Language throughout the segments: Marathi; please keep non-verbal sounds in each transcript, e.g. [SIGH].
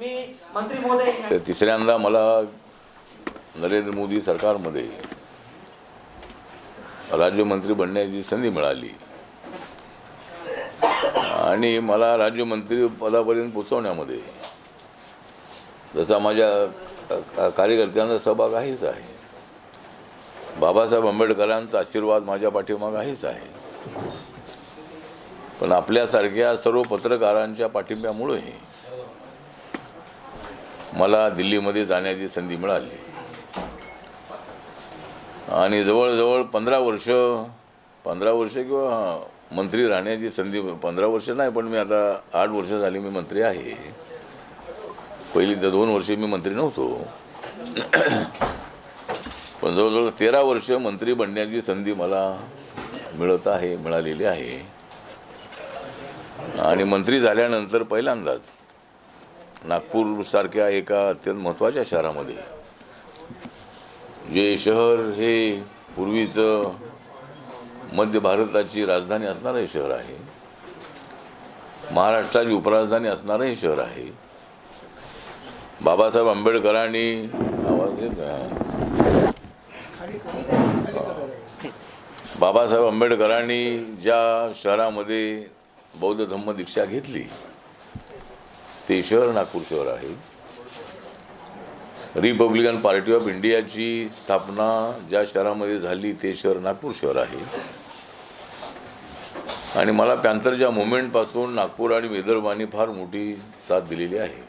मी मंत्री महोदय. तिसऱ्यांदा मला नरेंद्र मोदी सरकारमध्ये राज्यमंत्री बनण्याची संधी मिळाली. आणि मला राज्यमंत्री पदापर्यंत पोचवण्यामध्ये जसा माझ्या कार्यकर्त्यांचा सहभाग आहेच आहे. बाबासाहेब आंबेडकरांचा आशीर्वाद माझ्या पाठीमाग आहेच आहे. पण आपल्यासारख्या सर्व पत्रकारांच्या पाठिंब्यामुळे मला दिल्लीमध्ये जाण्याची संधी मिळाली. आणि जवळजवळ पंधरा वर्ष पंधरा वर्ष किंवा मंत्री राहण्याची संधी पंधरा वर्ष नाही पण मी आता आठ वर्ष झाली मी मंत्री आहे. पहिली तर दोन वर्षे मी मंत्री नव्हतो. पण जवळजवळ तेरा वर्ष मंत्री बनण्याची संधी मला मिळत आहे मिळालेली आहे. आणि मंत्री झाल्यानंतर पहिल्यांदाच नागपूरसारख्या एका अत्यंत महत्त्वाच्या शहरामध्ये. जे शहर हे पूर्वीचं मध्य भारताची राजधानी असणारं हे शहर आहे. महाराष्ट्राची उपराजधानी असणारं हे शहर आहे. बाबासाहेब आंबेडकरांनी आवाज येत बाबासाहेब आंबेडकरांनी ज्या शहरामध्ये बौद्ध धम्म दीक्षा घेतली ते शहर नागपूर शहर आहे. रिपब्लिकन पार्टी ऑफ इंडियाची स्थापना ज्या शहरामध्ये झाली ते शहर नागपूर शहर आहे. आणि मला पॅन्थरच्या मुवमेंटपासून नागपूर आणि विदर्भाने फार मोठी साथ दिलेली आहे.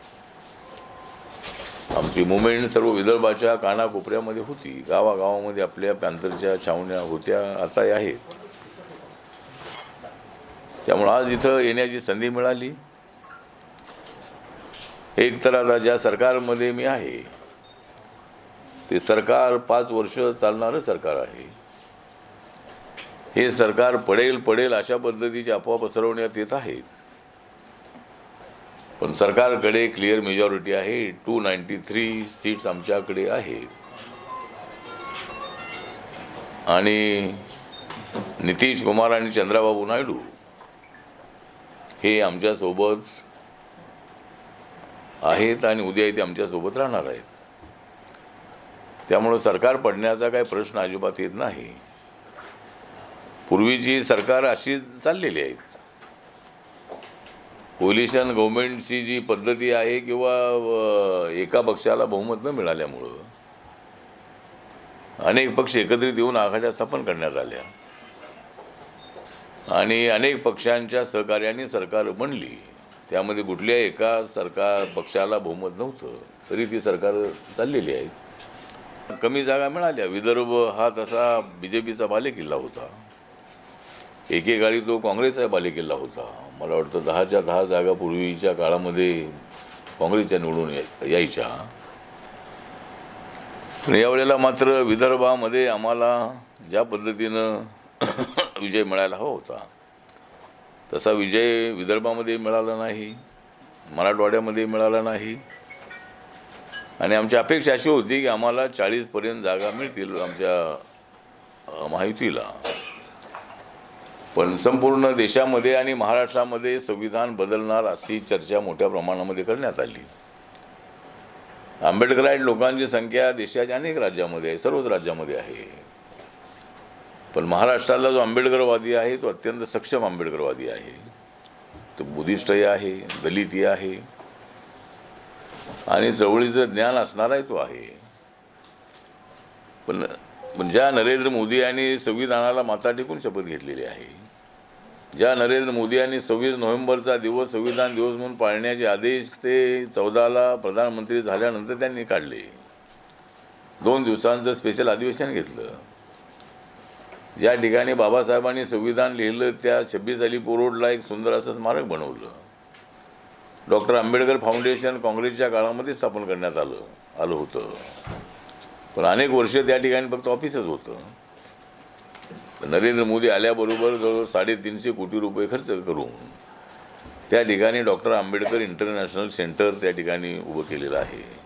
आमची मुवमेंट सर्व विदर्भाच्या कानाकोपऱ्यामध्ये होती. गावागावामध्ये आपल्या पॅन्थरच्या छावण्या होत्या आताही आहेत त्यामुळं आज इथं येण्याची संधी मिळाली. एक तर आता ज्या सरकारमध्ये मी आहे ते सरकार पाच वर्ष चालणारं सरकार आहे. हे सरकार पडेल पडेल अशा पद्धतीची अफवा पसरवण्यात येत आहेत. पण सरकारकडे क्लिअर मेजॉरिटी आहे टू नाईन्टी थ्री सीट्स आमच्याकडे आहेत. आणि नितीश कुमार आणि चंद्राबाबू नायडू हे आमच्यासोबत आहेत आणि उद्या ते आमच्यासोबत राहणार आहेत. त्यामुळं सरकार पडण्याचा काही प्रश्न अजिबात येत नाही. पूर्वीची सरकार अशी चाललेली आहेत कोलिशन गव्हर्नमेंटची जी पद्धती आहे किंवा एका पक्षाला बहुमत न मिळाल्यामुळं अनेक पक्ष एकत्रित येऊन आघाड्या स्थापन करण्यात आल्या. आणि अनेक पक्षांच्या सहकार्याने सरकार बनली. त्यामध्ये कुठल्याही एका सरकार पक्षाला बहुमत नव्हतं. तरी ती सरकार चाललेली आहेत कमी जागा मिळाल्या. विदर्भ हा तसा बी जे पीचा बालेकिल्ला होता. एकेकाळी तो काँग्रेसचा बालेकिल्ला होता. मला वाटतं दहाच्या दहा जागा पूर्वीच्या काळामध्ये काँग्रेसच्या निवडून यायच्या. पण यावेळेला मात्र विदर्भामध्ये आम्हाला ज्या पद्धतीनं [COUGHS] विजय मिळायला हवा होता. तसा विजय विदर्भामध्ये मिळाला नाही मराठवाड्यामध्ये मिळाला नाही. आणि आमची अपेक्षा अशी होती की आम्हाला चाळीसपर्यंत जागा मिळतील आमच्या माहितीला. महायुतीला पण संपूर्ण देशामध्ये आणि महाराष्ट्रामध्ये संविधान बदलणार अशी चर्चा मोठ्या प्रमाणामध्ये करण्यात आली. आंबेडकराईट लोकांची संख्या देशाच्या अनेक राज्यामध्ये आहे सर्वच राज्यामध्ये आहे. पण महाराष्ट्रातला जो आंबेडकरवादी आहे तो अत्यंत सक्षम आंबेडकरवादी आहे. तो बुद्धिस्टही आहे दलितही आहे. आणि चळवळीचं ज्ञान असणाराही तो आहे. पण पण ज्या नरेंद्र मोदी यांनी संविधानाला माता टेकून शपथ घेतलेली आहे ज्या नरेंद्र मोदी यांनी सव्वीस नोव्हेंबरचा दिवस संविधान दिवस म्हणून पाळण्याचे आदेश ते चौदाला प्रधानमंत्री झाल्यानंतर त्यांनी काढले. दोन दिवसांचं स्पेशल अधिवेशन घेतलं. ज्या ठिकाणी बाबासाहेबांनी संविधान लिहिलं त्या छब्बीस अलीपूर रोडला एक सुंदर असं स्मारक बनवलं. डॉक्टर आंबेडकर फाउंडेशन काँग्रेसच्या काळामध्ये स्थापन करण्यात आलं आलं होतं. पण अनेक वर्ष त्या ठिकाणी फक्त ऑफिसच होतं. नरेंद्र मोदी आल्याबरोबर जवळजवळ साडेतीनशे कोटी रुपये खर्च करून त्या ठिकाणी डॉक्टर आंबेडकर इंटरनॅशनल सेंटर त्या ठिकाणी उभं केलेलं आहे.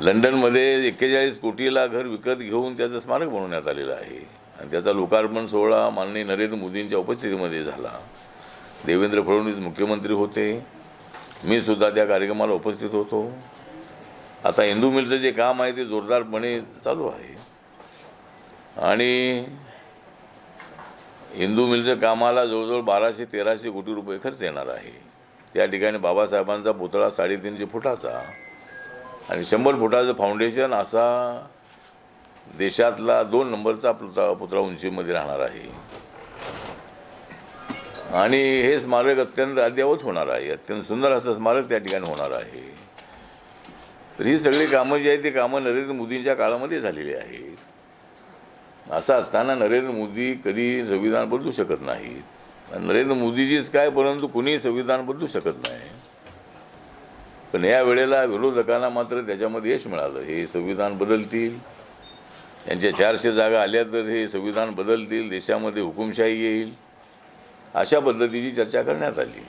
लंडनमध्ये एक्केचाळीस कोटीला घर विकत घेऊन त्याचं स्मारक बनवण्यात आलेलं आहे. आणि त्याचा लोकार्पण सोहळा माननीय नरेंद्र मोदींच्या उपस्थितीमध्ये झाला. देवेंद्र फडणवीस मुख्यमंत्री होते. मी सुद्धा त्या कार्यक्रमाला उपस्थित होतो. आता हिंदू मिलचं जे काम आहे ते जोरदारपणे चालू आहे. आणि हिंदू मिलच्या कामाला जवळजवळ बाराशे तेराशे कोटी रुपये खर्च येणार आहे. त्या ठिकाणी बाबासाहेबांचा पुतळा साडेतीनशे फुटाचा आणि शंभर फुटाचं फाउंडेशन असा देशातला दोन नंबरचा पुतळा पुतळा उंचीमध्ये राहणार आहे. आणि हे स्मारक अत्यंत अद्ययावत होणार आहे. अत्यंत सुंदर असं स्मारक त्या ठिकाणी होणार आहे. तर ही सगळी कामं जी आहेत ती कामं नरेंद्र मोदींच्या काळामध्ये झालेली आहेत. असं असताना नरेंद्र मोदी कधी संविधान बदलू शकत नाहीत. नरेंद्र मोदीजीच काय परंतु कुणीही संविधान बदलू शकत नाही. पण या वेळेला विरोधकांना मात्र त्याच्यामध्ये यश मिळालं. हे संविधान बदलतील. यांच्या चारशे जागा आल्या तर हे संविधान बदलतील. देशामध्ये हुकुमशाही येईल. अशा पद्धतीची चर्चा करण्यात आली.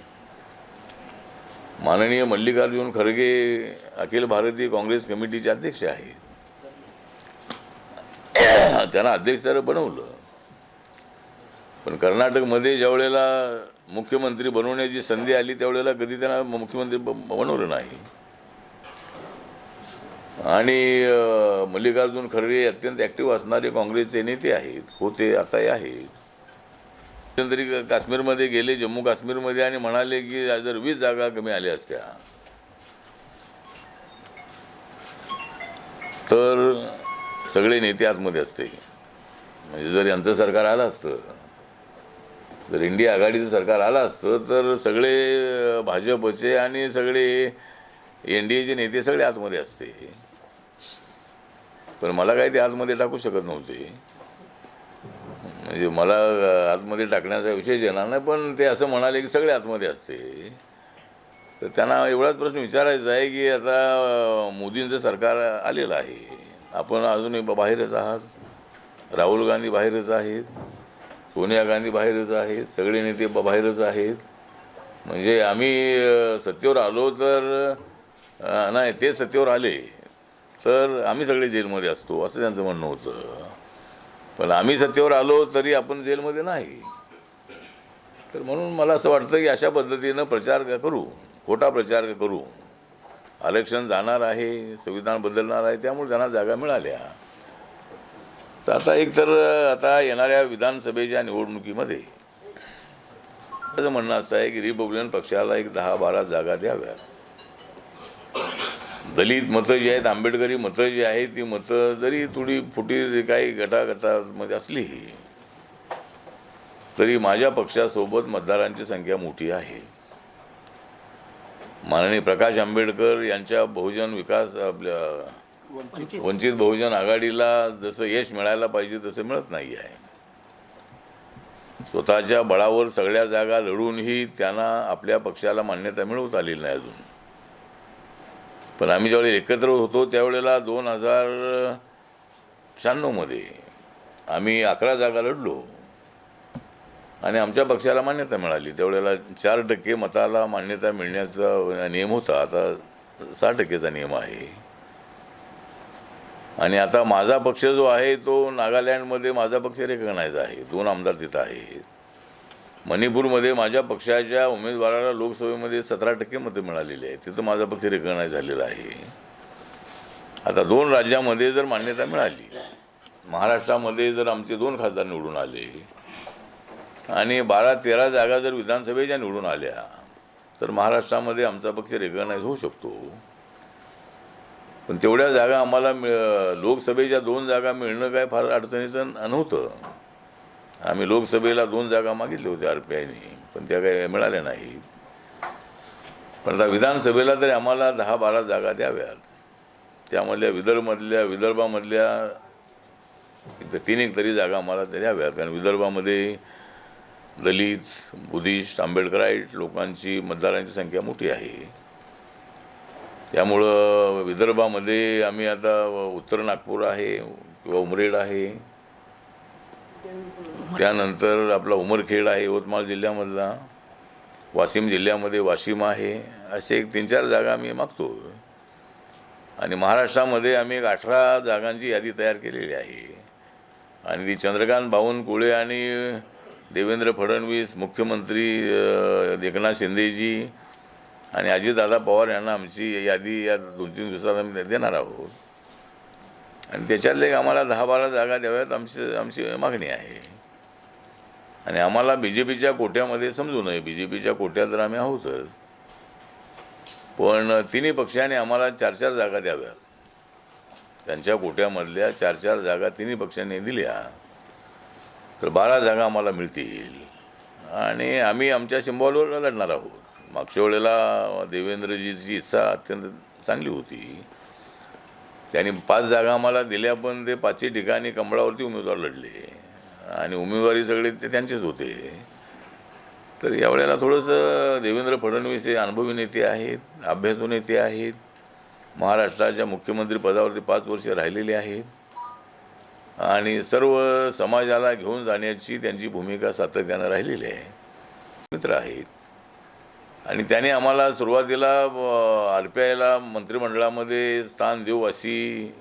माननीय मल्लिकार्जुन खरगे अखिल भारतीय काँग्रेस कमिटीचे अध्यक्ष आहेत. त्यांना अध्यक्ष तर बनवलं. पण कर्नाटकमध्ये ज्या वेळेला मुख्यमंत्री बनवण्याची संधी आली त्यावेळेला कधी त्यांना मुख्यमंत्री बनवलं नाही. आणि मल्लिकार्जुन खरगे अत्यंत ॲक्टिव्ह असणारे काँग्रेसचे नेते आहेत होते आताही आहेत. तरी काश्मीरमध्ये गेले जम्मू काश्मीरमध्ये आणि म्हणाले की जर वीस जागा कमी आल्या असत्या तर सगळे नेते आतमध्ये असते. म्हणजे जर यांचं सरकार आलं असतं जर इंडिया आघाडीचं सरकार आलं असतं तर सगळे भाजपचे आणि सगळे एन डी एचे नेते सगळे आतमध्ये असते. पण मला काही ते आतमध्ये टाकू शकत नव्हते. म्हणजे मला आतमध्ये टाकण्याचा विषय येणार नाही पण ते असं म्हणाले की सगळे आतमध्ये असते. तर त्यांना एवढाच प्रश्न विचारायचा आहे की आता मोदींचं सरकार आलेलं आहे. आपण अजूनही बाहेरच आहात. राहुल गांधी बाहेरच आहेत. सोनिया गांधी बाहेरच आहेत सगळे नेते बाहेरच आहेत. म्हणजे आम्ही सत्तेवर आलो तर नाही ते सत्तेवर आले तर आम्ही सगळे जेलमध्ये असतो असं त्यांचं म्हणणं होतं. पण आम्ही सत्तेवर आलो तरी आपण जेलमध्ये नाही. तर म्हणून मला असं वाटतं की अशा पद्धतीनं प्रचार का करू खोटा प्रचार का करू. आरक्षण जाणार आहे संविधान बदलणार आहे त्यामुळे त्यांना जागा मिळाल्या. तर आता एक तर आता येणाऱ्या विधानसभेच्या निवडणुकीमध्ये माझं म्हणणं असं आहे की रिपब्लिकन पक्षाला एक दहा बारा जागा द्याव्यात. दलित मतं जी आहेत आंबेडकरी मतं जी आहेत ती मतं जरी थोडी फुटी काही गटागटामध्ये असली तरी माझ्या पक्षासोबत मतदारांची संख्या मोठी आहे. माननीय प्रकाश आंबेडकर यांच्या बहुजन विकास आपल्या वंचित. बहुजन आघाडीला जसं यश मिळायला पाहिजे तसं मिळत नाही आहे. स्वतःच्या बळावर सगळ्या जागा लढूनही त्यांना आपल्या पक्षाला मान्यता मिळवता आलेली नाही अजून. पण आम्ही ज्यावेळी एकत्र होतो त्यावेळेला दोन हजार शहाण्णवमध्ये आम्ही अकरा जागा लढलो. आणि आमच्या पक्षाला मान्यता मिळाली. त्यावेळेला चार टक्के मताला मान्यता मिळण्याचा नियम होता. आता सहा टक्केचा नियम आहे. आणि आता माझा पक्ष जो आहे तो नागालँडमध्ये माझा पक्ष रेकग्नाइज आहे. दोन आमदार तिथं आहेत. मणिपूरमध्ये माझ्या पक्षाच्या उमेदवाराला लोकसभेमध्ये सतरा टक्के मतं मिळालेली आहेत. तिथं माझा पक्ष रेकग्नाइज झालेला आहे. आता दोन राज्यामध्ये जर मान्यता मिळाली महाराष्ट्रामध्ये जर आमचे दोन खासदार निवडून आले आणि बारा तेरा जागा जर विधानसभेच्या निवडून आल्या तर महाराष्ट्रामध्ये आमचा पक्ष रेकग्नाइज होऊ शकतो. पण तेवढ्या जागा आम्हाला मिळ लोकसभेच्या दोन जागा मिळणं काय फार अडचणीचं नव्हतं. आम्ही लोकसभेला दोन जागा मागितल्या होत्या आर पी आयने पण त्या काही मिळाल्या नाहीत पण आता विधानसभेला तरी आम्हाला दहा बारा जागा द्याव्यात. त्यामधल्या विदर्भमधल्या विदर्भामधल्या इथं तीन एक तरी जागा आम्हाला त्या द्याव्यात. कारण विदर्भामध्ये दलित बुद्धिस्ट आंबेडकराईट लोकांची मतदारांची संख्या मोठी आहे. त्यामुळं विदर्भामध्ये आम्ही आता उत्तर नागपूर आहे किंवा उमरेड आहे. त्यानंतर आपला उमरखेड आहे यवतमाळ जिल्ह्यामधला. वाशिम जिल्ह्यामध्ये वाशिम आहे. असे एक तीन चार जागा आम्ही मागतो. आणि महाराष्ट्रामध्ये आम्ही एक अठरा जागांची यादी तयार केलेली आहे. आणि ती चंद्रकांत बावनकुळे आणि देवेंद्र फडणवीस मुख्यमंत्री एकनाथ शिंदेजी आणि अजितदादा पवार यांना आमची यादी या दोन तीन दिवसात आम्ही देणार आहोत. आणि त्याच्यातले एक आम्हाला दहा बारा जागा द्याव्यात आमची आमची मागणी आहे. आणि आम्हाला बी जे पीच्या कोट्यामध्ये समजू नये. बी जे पीच्या कोट्यात तर आम्ही आहोतच. पण तिन्ही पक्षाने आम्हाला चार चार जागा द्याव्यात. त्यांच्या कोट्यामधल्या चार चार जागा तिन्ही पक्षांनी दिल्या. तर बारा जागा आम्हाला मिळतील. आणि आम्ही आमच्या सिम्बॉलवर लढणार आहोत. मागच्या वेळेला देवेंद्रजीची इच्छा अत्यंत चांगली होती. त्यांनी पाच जागा आम्हाला दिल्या पण ते पाचही ठिकाणी कमळावरती उमेदवार लढले. आणि उमेदवारी सगळे ते त्यांचेच होते. तर यावेळेला थोडंसं देवेंद्र फडणवीस हे अनुभवी नेते आहेत अभ्यासू नेते आहेत. महाराष्ट्राच्या मुख्यमंत्री पदावरती पाच वर्षे राहिलेले आहेत. आणि सर्व समाजाला घेऊन जाण्याची त्यांची भूमिका सातत्यानं राहिलेली आहे. मित्र आहेत. आणि त्याने आम्हाला सुरुवातीला आर पी आयला मंत्रिमंडळामध्ये स्थान देऊ अशी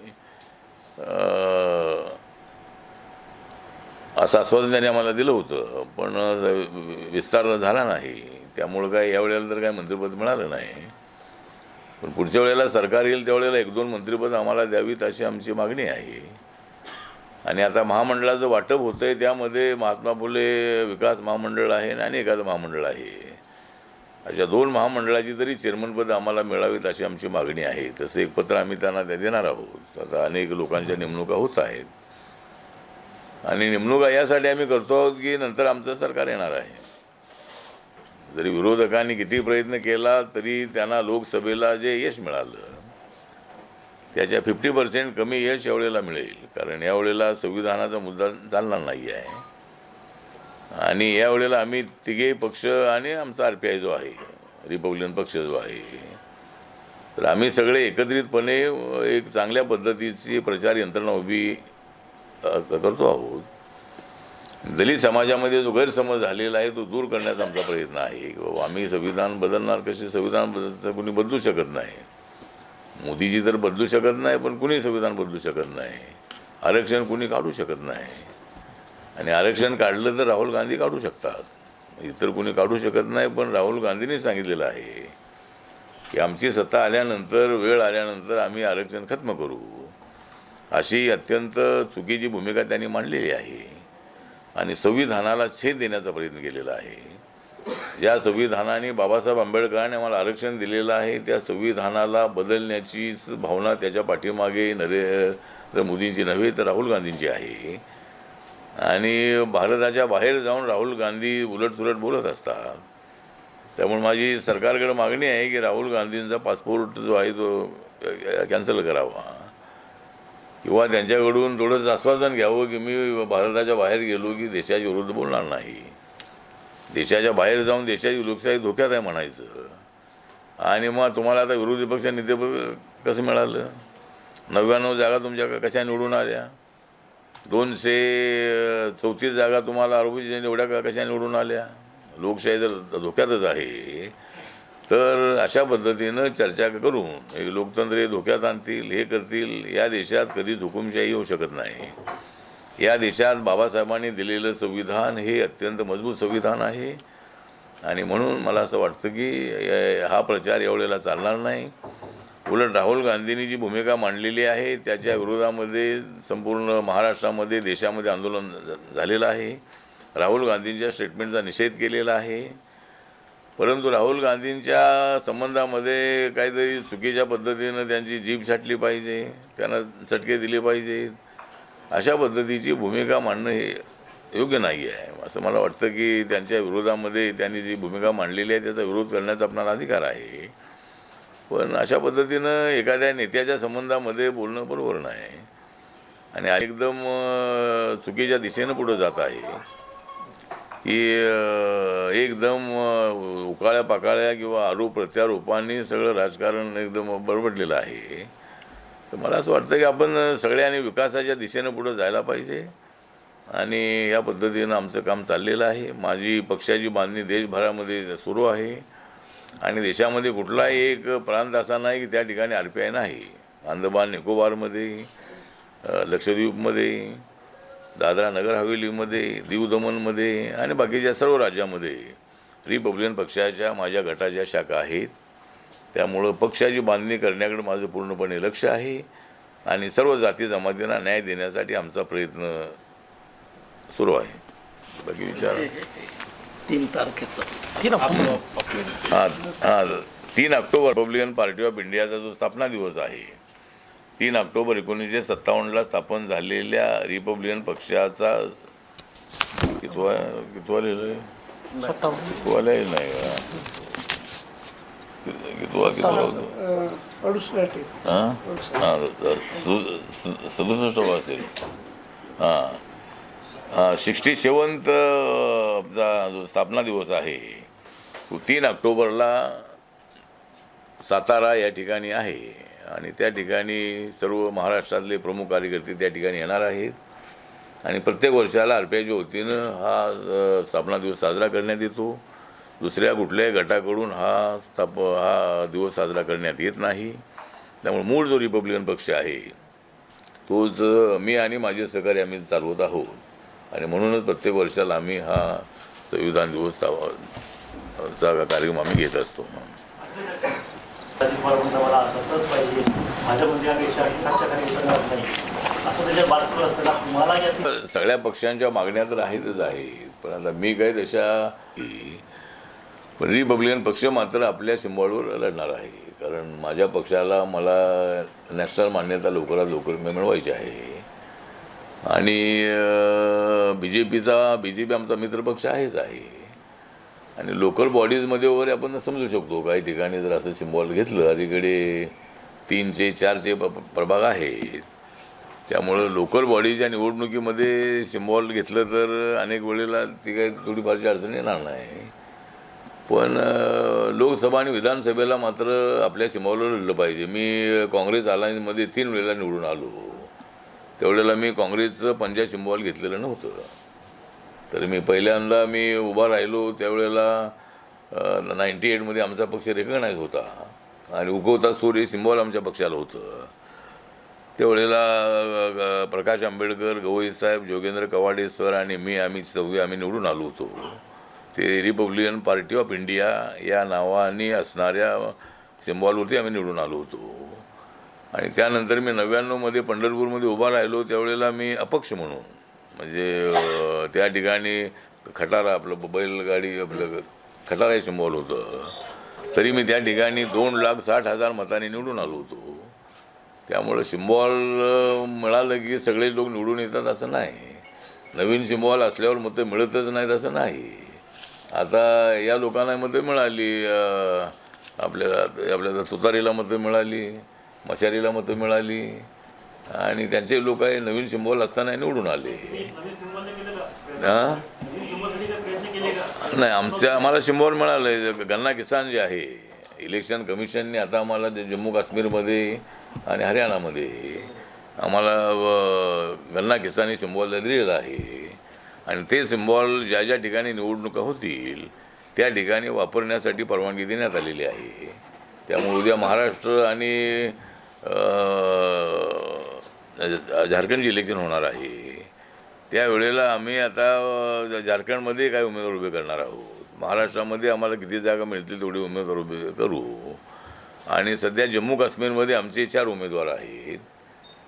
असं आश्वासन त्याने आम्हाला दिलं होतं. पण विस्तार झाला नाही. त्यामुळं काय यावेळेला तर काय मंत्रिपद मिळालं नाही. पण पुढच्या वेळेला सरकार येईल त्यावेळेला एक दोन मंत्रिपद आम्हाला द्यावीत अशी आमची मागणी आहे. आणि आता महामंडळाचं वाटप होतं आहे त्यामध्ये महात्मा फुले विकास महामंडळ आहे आणि एखादं महामंडळ आहे. अशा दोन महामंडळाची तरी चेअरमनपद आम्हाला मिळावीत अशी आमची मागणी आहे. तसं एक पत्र आम्ही त्यांना त्या देणार आहोत. आता अनेक लोकांच्या नेमणुका होत आहेत. आणि नेमणुका यासाठी आम्ही करतो आहोत की नंतर आमचं सरकार येणार आहे. जरी विरोधकांनी किती प्रयत्न केला तरी त्यांना लोकसभेला जे यश मिळालं त्याच्या फिफ्टी पर्सेंट कमी यश यावेळेला मिळेल. कारण यावेळेला संविधानाचा मुद्दा चालणार नाही आहे आणि यावेळेला आम्ही तिघे पक्ष आणि आमचा आर पी आय जो आहे रिपब्लिकन पक्ष जो आहे तर आम्ही सगळे एकत्रितपणे एक चांगल्या पद्धतीची प्रचार यंत्रणा उभी करतो आहोत. दलित समाजामध्ये जो गैरसमज झालेला आहे तो दूर करण्याचा आमचा प्रयत्न आहे. बाबा आम्ही संविधान बदलणार कसे? संविधान बदल कुणी बदलू शकत नाही. मोदीजी तर बदलू शकत नाही पण कुणी संविधान बदलू शकत नाही. आरक्षण कुणी काढू शकत नाही. आणि आरक्षण काढलं तर राहुल गांधी काढू शकतात. इतर कुणी काढू शकत नाही पण राहुल गांधींनी सांगितलेलं आहे की आमची सत्ता आल्यानंतर वेळ आल्यानंतर आम्ही आरक्षण खत्म करू. अशी अत्यंत चुकीची भूमिका त्यांनी मांडलेली आहे. आणि संविधानाला छेद देण्याचा प्रयत्न केलेला आहे. ज्या संविधानाने बाबासाहेब आंबेडकरांनी आम्हाला आरक्षण दिलेलं आहे त्या संविधानाला बदलण्याचीच भावना त्याच्या पाठीमागे नरेंद्र मोदींची नव्हे तर राहुल गांधींची आहे. आणि भारताच्या बाहेर जाऊन राहुल गांधी उलटसुलट बोलत असतात. त्यामुळे माझी सरकारकडे मागणी आहे की राहुल गांधींचा पासपोर्ट जो आहे तो कॅन्सल करावा. किंवा त्यांच्याकडून थोडंसं आश्वासन घ्यावं की मी भारताच्या बाहेर गेलो की देशाच्या विरुद्ध बोलणार नाही. देशाच्या बाहेर जाऊन देशाची लोकशाही धोक्यात आहे म्हणायचं. आणि मग तुम्हाला आता विरोधी पक्ष नेते कसं मिळालं? नव्याण्णव जागा तुमच्या कशा निवडून आल्या? दोनशे चौतीस जागा तुम्हाला आरोपी एवढ्या का कशा निवडून आल्या? लोकशाही जर धोक्यातच आहे तर अशा पद्धतीनं चर्चा करून हे लोकतंत्र हे धोक्यात आणतील हे करतील या देशात कधीच हुकुमशाही होऊ शकत नाही. या देशात बाबासाहेबांनी दिलेलं संविधान हे अत्यंत मजबूत संविधान आहे. आणि म्हणून मला असं वाटतं की हा प्रचार यावेळेला चालणार नाही. उलट राहुल गांधींनी जी भूमिका मांडलेली आहे. त्याच्या विरोधामध्ये संपूर्ण महाराष्ट्रामध्ये देशामध्ये आंदोलन झालेलं आहे. राहुल गांधींच्या स्टेटमेंटचा निषेध केलेला आहे. परंतु राहुल गांधींच्या संबंधामध्ये काहीतरी चुकीच्या पद्धतीनं त्यांची जीभ छाटली पाहिजे त्यांना चटके दिले पाहिजेत अशा पद्धतीची भूमिका मांडणं हे योग्य नाही आहे. असं मला वाटतं की त्यांच्या विरोधामध्ये त्यांनी जी भूमिका मांडलेली आहे त्याचा विरोध करण्याचा आपणाला अधिकार आहे. पण अशा पद्धतीनं एखाद्या नेत्याच्या संबंधामध्ये बोलणं बरोबर नाही. आणि एकदम चुकीच्या दिशेनं पुढं जात आहे. की एकदम उकाळ्या पाकाळ्या किंवा आरोप प्रत्यारोपांनी सगळं राजकारण एकदम बरबडलेलं आहे. तर मला असं वाटतं की आपण सगळ्यांनी विकासाच्या दिशेनं पुढं जायला पाहिजे. आणि या पद्धतीनं आमचं काम चाललेलं आहे. माझी पक्षाची बांधणी देशभरामध्ये सुरू आहे. आणि देशामध्ये कुठलाही एक प्रांत असा नाही की त्या ठिकाणी आर पी आय नाही. अंदमान निकोबारमध्ये लक्षद्वीपमध्ये दादरा नगर हवेलीमध्ये दीव दमनमध्ये आणि बाकीच्या सर्व राज्यामध्ये रिपब्लिकन पक्षाच्या माझ्या गटाच्या शाखा आहेत. त्यामुळं पक्षाची बांधणी करण्याकडे माझं पूर्णपणे लक्ष आहे आणि सर्व जाती जमातींना न्याय देण्यासाठी आमचा प्रयत्न सुरू आहे. बाकी विचार. तीन तारखेचं. तीन ऑक्टोबर. हां हां. तीन ऑक्टोबर रिपब्लिकन पार्टी ऑफ इंडियाचा जो स्थापना दिवस आहे तीन ऑक्टोबर एकोणीसशे सत्तावन्नला स्थापन झालेल्या रिपब्लिकन पक्षाचा कितवा कितवा लिहिलं नाही कितवा कितवा होतो? हां. असेल. हां. सिक्स्टी सेवन्थ जो स्थापना दिवस आहे तीन ऑक्टोबरला सातारा या ठिकाणी आहे. आणि त्या ठिकाणी सर्व महाराष्ट्रातले प्रमुख कार्यकर्ते त्या ठिकाणी येणार आहेत. आणि प्रत्येक वर्षाला आर पी वतीनं हा स्थापना दिवस साजरा करण्यात येतो. दुसऱ्या कुठल्याही गटाकडून हा स्थाप हा दिवस साजरा करण्यात येत नाही. त्यामुळे मूळ जो रिपब्लिकन पक्ष आहे तोच मी आणि माझे सहकारी आम्ही चालवत आहोत. आणि म्हणूनच प्रत्येक वर्षाला आम्ही हा संविधान दिवस चा- कार्यक्रम आम्ही घेत असतो. सगळ्या पक्षांच्या मागण्या तर आहेतच आहेत. पण आता मी काय तशा पण रिपब्लिकन पक्ष मात्र आपल्या सिम्बॉलवर लढणार आहे. कारण माझ्या पक्षाला मला नॅशनल मान्यता लवकरात लवकर मिळवायची आहे. आणि बी जे पीचा बी जे पी आमचा मित्रपक्ष आहेच आहे. आणि लोकल बॉडीजमध्ये वगैरे आपण समजू शकतो. काही ठिकाणी जर असं सिम्बॉल घेतलं अलीकडे तीनचे चारचे प प्रभाग आहेत. त्यामुळं लोकल बॉडीच्या निवडणुकीमध्ये सिम्बॉल घेतलं तर अनेक वेळेला ती काही थोडीफारची अडचण येणार नाही. पण लोकसभा आणि विधानसभेला मात्र आपल्या सिम्बॉलवर लढलं पाहिजे. मी काँग्रेस अलायन्समध्ये तीन वेळेला निवडून आलो. त्यावेळेला मी काँग्रेसचं पंजाब सिम्बॉल घेतलेलं नव्हतं. तर मी पहिल्यांदा मी उभा राहिलो त्यावेळेला नाईन्टी एटमध्ये आमचा पक्ष रेकग्नाईज होता आणि उगवता सूर्य सिम्बॉल आमच्या पक्षाला होतं. त्यावेळेला प्रकाश आंबेडकर गवई साहेब जोगेंद्र कवाडे सर आणि मी आम्ही सव्वी आम्ही निवडून आलो होतो. ते रिपब्लिकन पार्टी ऑफ इंडिया या नावाने असणाऱ्या सिम्बॉलवरती आम्ही निवडून आलो होतो. आणि त्यानंतर मी नव्याण्णवमध्ये पंढरपूरमध्ये उभा राहिलो त्यावेळेला मी अपक्ष म्हणून. म्हणजे त्या ठिकाणी खटारा आपलं बैलगाडी आपलं खटारा हे सिम्बॉल होतं. तरी मी त्या ठिकाणी दोन लाख साठ हजार मताने निवडून आलो होतो. त्यामुळं सिम्बॉल मिळालं की सगळे लोक निवडून येतात असं नाही. नवीन सिम्बॉल असल्यावर मतं मिळतच नाहीत असं नाही. आता या लोकांना मतं मिळाली आपल्या आपल्या तुतारीला मतं मिळाली. मशारीला मतं मिळाली. आणि त्यांचे लोक आहे नवीन सिम्बॉल असताना निवडून आले. हां? नाही आमच्या आम्हाला सिम्बॉल मिळालं आहे गन्ना किसान जे आहे इलेक्शन कमिशनने आता आम्हाला जम्मू काश्मीरमध्ये आणि हरियाणामध्ये आम्हाला गन्ना किसान हे दिलेलं आहे. आणि ते सिम्बॉल ज्या ज्या ठिकाणी निवडणुका होतील त्या ठिकाणी वापरण्यासाठी परवानगी देण्यात आलेली आहे. त्यामुळे उद्या महाराष्ट्र आणि झारखंडची इलेक्शन होणार आहे. त्यावेळेला आम्ही आता झारखंडमध्ये काय उमेदवार उभे करणार आहोत. महाराष्ट्रामध्ये आम्हाला किती जागा मिळतील तेवढे उमेदवार उभे करू. आणि सध्या जम्मू काश्मीरमध्ये आमचे चार उमेदवार आहेत.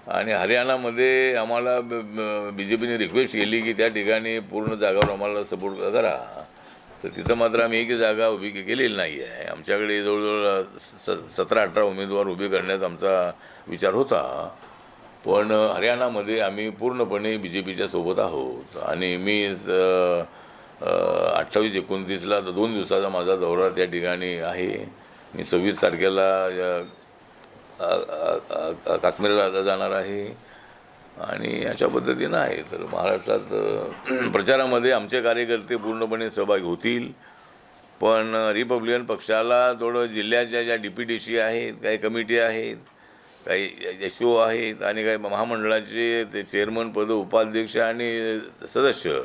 आणि हरियाणामध्ये आम्हाला बी जे पीने रिक्वेस्ट केली की त्या ठिकाणी पूर्ण जागावर आम्हाला सपोर्ट करा. तर तिथं मात्र आम्ही एक जागा उभी केलेली नाही आहे. आमच्याकडे जवळजवळ स सतरा अठरा उमेदवार उभे करण्याचा आमचा विचार होता. पण हरियाणामध्ये आम्ही पूर्णपणे बी जे पीच्या सोबत आहोत. आणि मी अठ्ठावीस एकोणतीसला दोन दिवसाचा माझा दौरा त्या ठिकाणी आहे. मी सव्वीस तारखेला काश्मीरला जाणार आहे. आणि अशा पद्धतीनं आहे. तर महाराष्ट्रात [CLEARS THROAT] प्रचारामध्ये आमचे कार्यकर्ते पूर्णपणे सहभागी होतील. पण रिपब्लिकन पक्षाला थोडं जिल्ह्याच्या ज्या डी पी डी सी आहेत काही कमिटी आहेत काही एस ओ आहेत आणि काही महामंडळाचे ते चेअरमन पद उपाध्यक्ष आणि सदस्य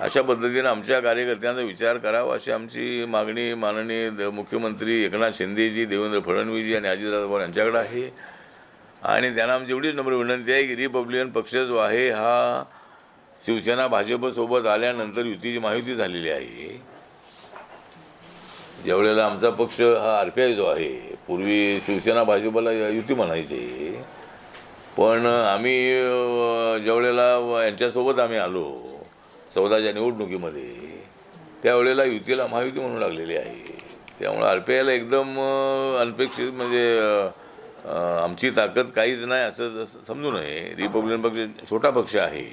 अशा पद्धतीनं आमच्या कार्यकर्त्यांचा विचार करावा अशी आमची मागणी माननीय द- मुख्यमंत्री एकनाथ शिंदेजी देवेंद्र फडणवीसजी आणि अजितदादा पवार यांच्याकडे आहे. आणि त्यांना आमची एवढीच नम्र विनंती आहे की रिपब्लिकन पक्ष जो आहे हा शिवसेना भाजपसोबत आल्यानंतर युतीची महायुती झालेली आहे. ज्यावेळेला आमचा पक्ष हा आर पी आय जो आहे पूर्वी शिवसेना भाजपला युती म्हणायचे. पण आम्ही ज्यावेळेला यांच्यासोबत आम्ही आलो चौदाच्या निवडणुकीमध्ये त्यावेळेला युतीला महायुती म्हणून लागलेली आहे. त्यामुळं आर पी आयला एकदम अनपेक्षित म्हणजे आमची ताकद काहीच नाही असं जसं समजू नये. रिपब्लिकन पक्ष छोटा पक्ष आहे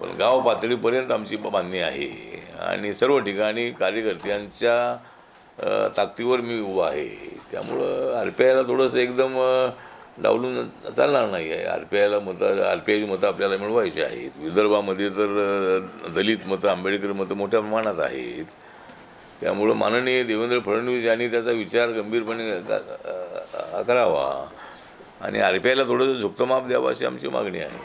पण गाव पातळीपर्यंत आमची बांधणी आहे. आणि सर्व ठिकाणी कार्यकर्त्यांच्या ताकदीवर मी उभा आहे. त्यामुळं आर पी आयला थोडंसं एकदम डावलून चालणार नाही आहे. आर पी आयला मतं आर पी आयची मतं आपल्याला मिळवायची आहेत. विदर्भामध्ये तर दलित मतं आंबेडकर मतं मोठ्या प्रमाणात आहेत. त्यामुळं माननीय देवेंद्र फडणवीस यांनी त्याचा विचार गंभीरपणे करावा. आणि आर पी आयला थोडंसं झुकतं द्यावं अशी आमची मागणी आहे.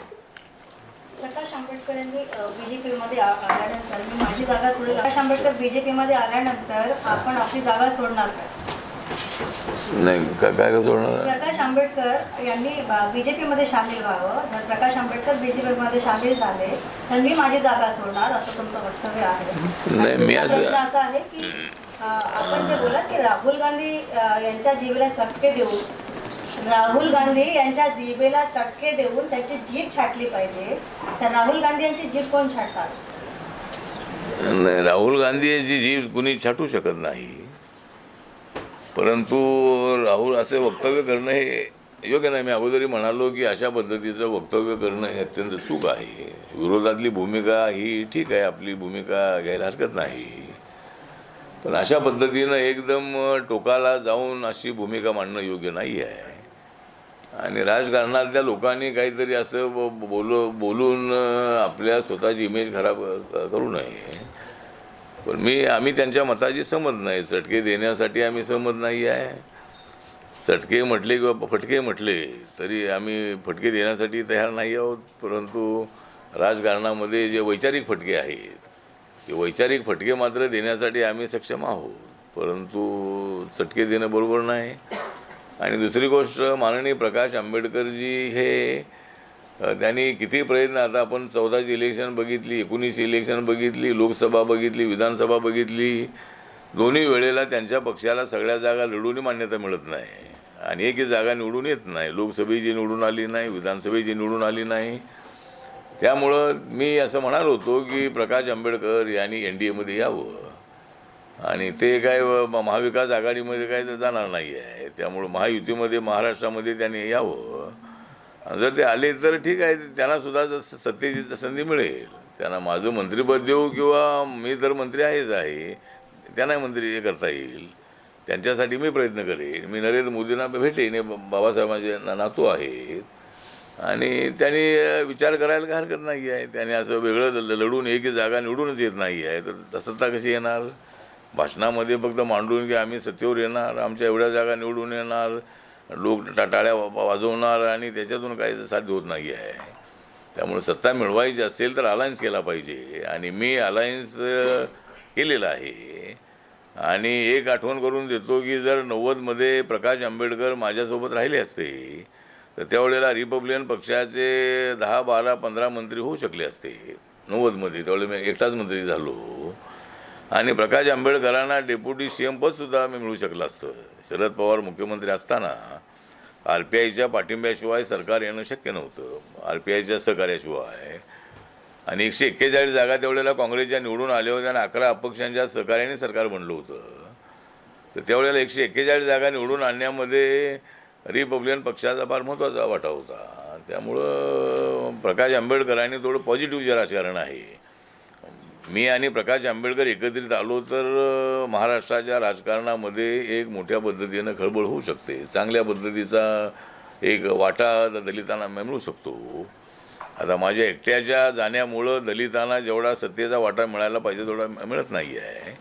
प्रकाश आंबेडकर यांनी बीजेपीमध्ये आल्यानंतर मी माझी जागा सोडली प्रकाश आंबेडकर बीजेपीमध्ये आल्यानंतर आपण आपली जागा सोडणार का? नाही काय काय प्रकाश आंबेडकर यांनी बीजेपीमध्ये सामील व्हावं. जर प्रकाश आंबेडकर बीजेपीमध्ये सामील झाले तर मी माझी जागा सोडणार असं तुमचं वक्तव्य आहे. नाही, मी दुसरा असं- प्रश्न असा आहे की अ, आपण जे बोलात की राहुल गांधी अ, यांच्या जीवेला चटके देऊन राहुल गांधी यांच्या जीभेला चटके देऊन त्याची जीभ छाटली पाहिजे तर राहुल गांधी यांची जीभ कोण छाटतात नाही राहुल गांधी याची जीव कुणी छाटू शकत नाही. परंतु राहुल असे वक्तव्य करणं हे योग्य नाही. मी अगोदरी म्हणालो की अशा पद्धतीचं वक्तव्य करणं हे अत्यंत चूक आहे. विरोधातली भूमिका ही ठीक आहे आपली भूमिका घ्यायला हरकत नाही. पण अशा पद्धतीनं एकदम टोकाला जाऊन अशी भूमिका मांडणं योग्य नाही आहे. आणि राजकारणातल्या लोकांनी काहीतरी असं बोल बोलून आपल्या स्वतःची इमेज खराब करू नये. पण मी आम्ही त्यांच्या मताशी समज नाही. चटके देण्यासाठी आम्ही समज नाही आहे. चटके म्हटले किंवा फटके म्हटले तरी आम्ही फटके देण्यासाठी तयार नाही आहोत. परंतु राजकारणामध्ये जे वैचारिक फटके आहेत ते वैचारिक फटके मात्र देण्यासाठी आम्ही सक्षम आहोत. परंतु चटके देणं बरोबर नाही. आणि दुसरी गोष्ट माननीय प्रकाश आंबेडकरजी हे त्यांनी किती प्रयत्न आता आपण चौदाची इलेक्शन बघितली एकोणीस इलेक्शन बघितली लोकसभा बघितली विधानसभा बघितली. दोन्ही वेळेला त्यांच्या पक्षाला सगळ्या जागा लढूनही मान्यता मिळत नाही. आणि एकही जागा निवडून येत नाही. लोकसभेची निवडून आली नाही विधानसभेची निवडून आली नाही. त्यामुळं मी असं म्हणालो होतो की प्रकाश आंबेडकर यांनी एन डी एमध्ये यावं. आणि ते काय म- महाविकास आघाडीमध्ये काय तर जाणार नाही आहे त्यामुळं महायुतीमध्ये महाराष्ट्रामध्ये त्यांनी यावं. जर ते आले तर ठीक आहे त्यांना सुद्धा जर सत्तेची संधी मिळेल. त्यांना माझं मंत्रिपद देऊ किंवा मी तर मंत्री आहेच आहे त्यांना मंत्री हे करता येईल. त्यांच्यासाठी मी प्रयत्न करेन. मी नरेंद्र मोदींना भेटेन बाबासाहेबांचे नातू आहेत. आणि त्यांनी विचार करायला काय हरकत नाही आहे. त्याने असं वेगळं लढून एक जागा निवडूनच येत नाही आहे. तर सत्ता कशी येणार? भाषणामध्ये फक्त मांडून की आम्ही सत्तेवर येणार आमच्या एवढ्या जागा निवडून येणार. लोक टाळ्या वा- वाजवणार आणि त्याच्यातून काही साध्य होत नाही आहे. त्यामुळे सत्ता मिळवायची असेल तर अलायन्स केला पाहिजे. आणि मी अलायन्स केलेला आहे. आणि एक आठवण करून देतो की जर नव्वदमध्ये प्रकाश आंबेडकर माझ्यासोबत राहिले असते तर त्यावेळेला रिपब्लिकन पक्षाचे दहा बारा पंधरा मंत्री होऊ शकले असते. नव्वदमध्ये त्यावेळेला मी एकटाच मंत्री झालो. आणि प्रकाश आंबेडकरांना डेप्युटी सी एम पदसुद्धा मी मिळू शकलं असतं. शरद पवार मुख्यमंत्री असताना आर पी आयच्या पाठिंब्याशिवाय सरकार येणं शक्य नव्हतं. आर पी आयच्या सहकार्याशिवाय. आणि एकशे एक्केचाळीस जागा त्यावेळेला काँग्रेसच्या निवडून आल्या होत्या आणि अकरा अपक्षांच्या सहकार्याने सरकार बनलं होतं. तर त्यावेळेला एकशे एक्केचाळीस जागा निवडून आणण्यामध्ये रिपब्लिकन पक्षाचा फार महत्त्वाचा वाटा होता. त्यामुळं प्रकाश आंबेडकरांनी थोडं पॉझिटिव्ह जे राजकारण आहे मी आणि प्रकाश आंबेडकर एकत्रित आलो तर महाराष्ट्राच्या राजकारणामध्ये एक मोठ्या पद्धतीनं खळबळ होऊ शकते. चांगल्या पद्धतीचा एक वाटा दलितांना मिळू शकतो. आता माझ्या एकट्याच्या जाण्यामुळं दलितांना जेवढा सत्तेचा वाटा मिळायला पाहिजे तेवढा मिळत नाही आहे.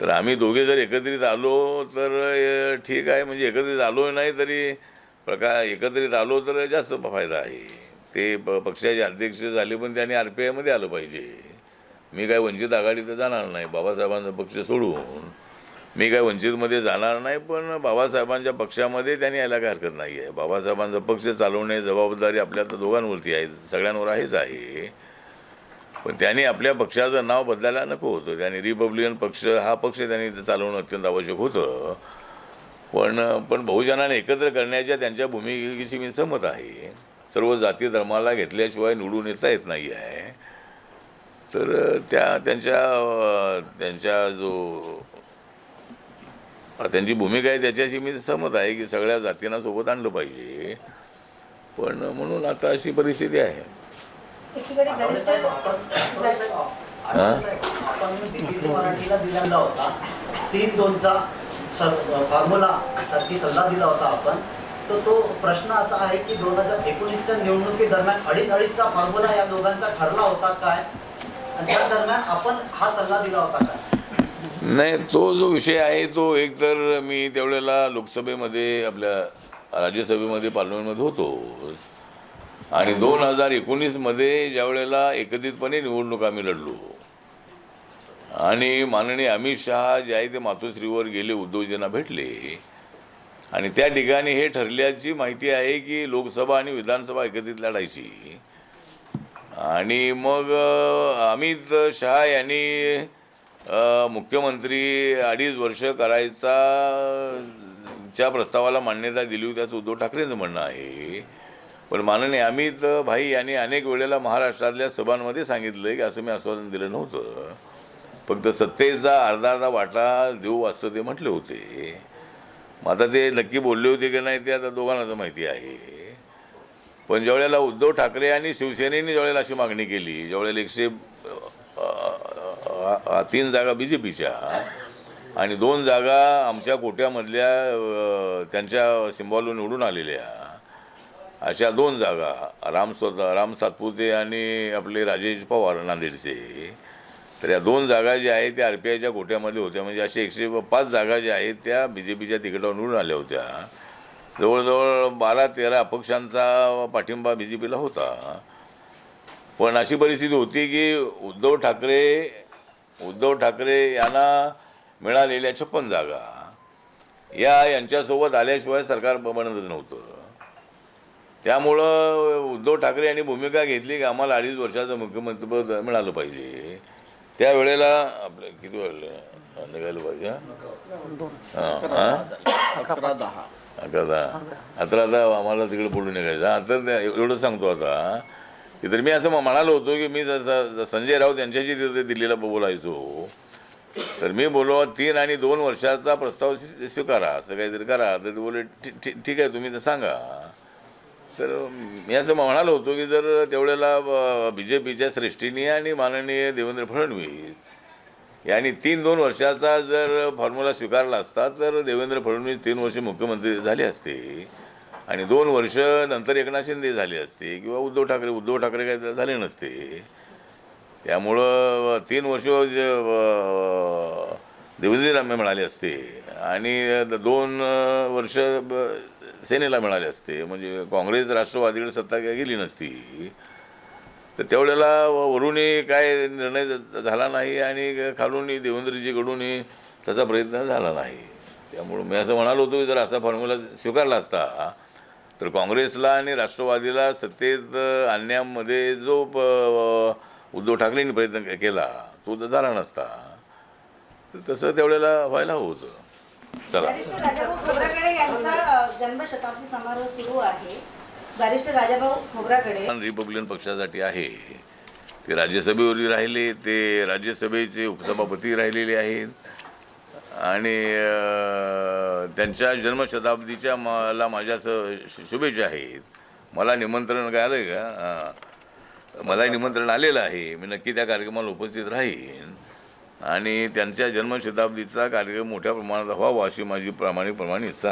तर आम्ही दोघे जर एकत्रित आलो तर ठीक आहे. म्हणजे एकत्रित आलो नाही तरी प्रका एकत्रित आलो तर जास्त फायदा आहे. ते प पक्षाचे अध्यक्ष झाले पण त्यांनी आर पी आयमध्ये आलं पाहिजे. मी काय वंचित आघाडीत जाणार नाही बाबासाहेबांचा पक्ष सोडून. मी काय वंचितमध्ये जाणार नाही पण बाबासाहेबांच्या पक्षामध्ये त्यांनी यायला काही हरकत नाही आहे. बाबासाहेबांचा पक्ष चालवणे जबाबदारी आपल्या तर दोघांवरती आहे सगळ्यांवर आहेच आहे. पण त्यांनी आपल्या पक्षाचं नाव बदलायला नको होतं. त्यांनी रिपब्लिकन पक्ष हा पक्ष त्यांनी चालवणं अत्यंत आवश्यक होतं. पण पण बहुजनाने एकत्र करण्याच्या त्यांच्या भूमिकेशी मी सहमत आहे. सर्व जाती धर्माला घेतल्याशिवाय निवडून येता येत नाही आहे. तर त्या त्यांच्या त्यांच्या जो त्यांची भूमिका आहे त्याच्याशी मी सहमत आहे की सगळ्या जातींना सोबत आणलं पाहिजे. पण म्हणून आता अशी परिस्थिती आहे. एकीकडे गरिष्ठ आपण बीबीसी मराठीला दिलेला होता तीन दोनचा फॉर्म्युला साठी सल्ला दिला होता आपण. तर तो प्रश्न असा आहे की दोन हजार एकोणीसच्या निवडणुकीदरम्यान अडीच अडीचचा फॉर्म्युला या दोघांचा ठरला होता काय? आणि त्या दरम्यान आपण हा सल्ला दिला होता काय नाही तो जो विषय आहे तो एकतर मी त्यावेळेला लोकसभेमध्ये आपल्या राज्यसभेमध्ये पार्लमेंटमध्ये होतो. आणि दोन हजार एकोणीसमध्ये ज्यावेळेला एकत्रितपणे निवडणूक आम्ही लढलो. आणि माननीय अमित शहा जे आहे ते मातोश्रीवर गेले उद्धवजींना भेटले. आणि त्या ठिकाणी हे ठरल्याची माहिती आहे की लोकसभा आणि विधानसभा एकत्रित लढायची. आणि मग अमित शहा यांनी मुख्यमंत्री अडीच वर्ष करायचा च्या प्रस्तावाला मान्यता दिली होती असं उद्धव ठाकरेंचं म्हणणं आहे पण माननीय अमित भाई यांनी अनेक वेळेला महाराष्ट्रातल्या सभांमध्ये सांगितलं की असं मी आश्वासन दिलं नव्हतं. फक्त सत्तेचा अर्धा अर्धा वाटा देऊ असं ते म्हटले होते. मग आता ते नक्की बोलले होते की नाही ते आता दोघांनाच माहिती आहे. पण ज्यावेळेला उद्धव ठाकरे आणि शिवसेनेने ज्यावेळेला अशी मागणी केली ज्यावेळेला एकशे तीन जागा बी जे पीच्या आणि दोन जागा आमच्या कोट्यामधल्या त्यांच्या सिंबॉलवर निवडून आलेल्या अशा दोन जागा राम स्वतः राम सातपुते आणि आपले राजेश पवार नांदेडचे तर या दोन जागा ज्या आहेत त्या आर पी आयच्या कोट्यामध्ये होत्या. म्हणजे अशा एकशे पाच जागा ज्या आहेत त्या बी जे पीच्या तिकिटावर निवडून आल्या होत्या. जवळजवळ बारा तेरा अपक्षांचा पाठिंबा बी जे पीला होता. पण अशी परिस्थिती होती की उद्धव ठाकरे उद्धव ठाकरे यांना मिळालेल्या छप्पन जागा या यांच्यासोबत आल्याशिवाय सरकार बनतच नव्हतं. त्यामुळं उद्धव ठाकरे यांनी भूमिका घेतली की आम्हाला अडीच वर्षाचं मुख्यमंत्रीपद मिळालं पाहिजे. त्यावेळेला आपलं किती वेळ निघायला पाहिजे हां? हां अकरा दहा अकरा दहा आम्हाला तिकडे पुढे निघायचं. आता त्या- एवढं सांगतो आता. की तर मी असं म्हणालो होतो की मी जसं संजय राऊत यांच्याशी तिथे दिल्लीला बोलायचो तर मी बोलो तीन आणि दोन वर्षाचा प्रस्ताव स्वीकारा असं काहीतरी करा. तर ते बोले "ठीक- ठीक ठीक आहे तुम्ही तर सांगा. तर मी असं म्हणालो होतो की जर तेवढ्याला बी जे पीच्या श्रेष्ठीने आणि माननीय देवेंद्र फडणवीस यांनी तीन दोन वर्षाचा जर फॉर्म्युला स्वीकारला असता तर देवेंद्र फडणवीस तीन वर्ष मुख्यमंत्री झाले असते. आणि दोन वर्ष नंतर एकनाथ शिंदे झाले असते किंवा उद्धव ठाकरे उद्धव ठाकरे काय झाले नसते. त्यामुळं तीन वर्ष जे, अं, देवेंद्रला मिळाले असते. आणि दोन वर्ष सेनेला मिळाले असते. म्हणजे काँग्रेस राष्ट्रवादीकडे सत्ता गेली नसती. तर त्यावेळेला वरूनही काय निर्णय झाला नाही आणि खालूनही देवेंद्रजीकडूनही त्याचा प्रयत्न झाला नाही. त्यामुळं मी असं म्हणालो होतो जर असा फॉर्म्युला स्वीकारला असता तर काँग्रेसला आणि राष्ट्रवादीला सत्तेत आणण्यामध्ये जो प- उद्धव ठाकरेंनी प्रयत्न केला तो तर झाला नसता. तर तसं त्यावेळेला व्हायला हवं होतं. चला. जन्मशताब्दी समारोह सुरू आहे. बॅरिस्टर राजाभाऊ खोब्रागडे रिपब्लिकन पक्षासाठी आहे. ते राज्यसभेवरही राहिले ते राज्यसभेचे उपसभापती राहिलेले आहेत. आणि त्यांच्या जन्मशताब्दीच्या मला माझ्या शुभेच्छा आहेत. मला निमंत्रण काय आलं का? मला निमंत्रण आलेलं आहे. मी नक्की त्या कार्यक्रमाला उपस्थित राहीन. आणि त्यांच्या जन्मशताब्दीचा कार्यक्रम मोठ्या प्रमाणात व्हावा अशी माझी प्रामाणिकप्रमाणे इच्छा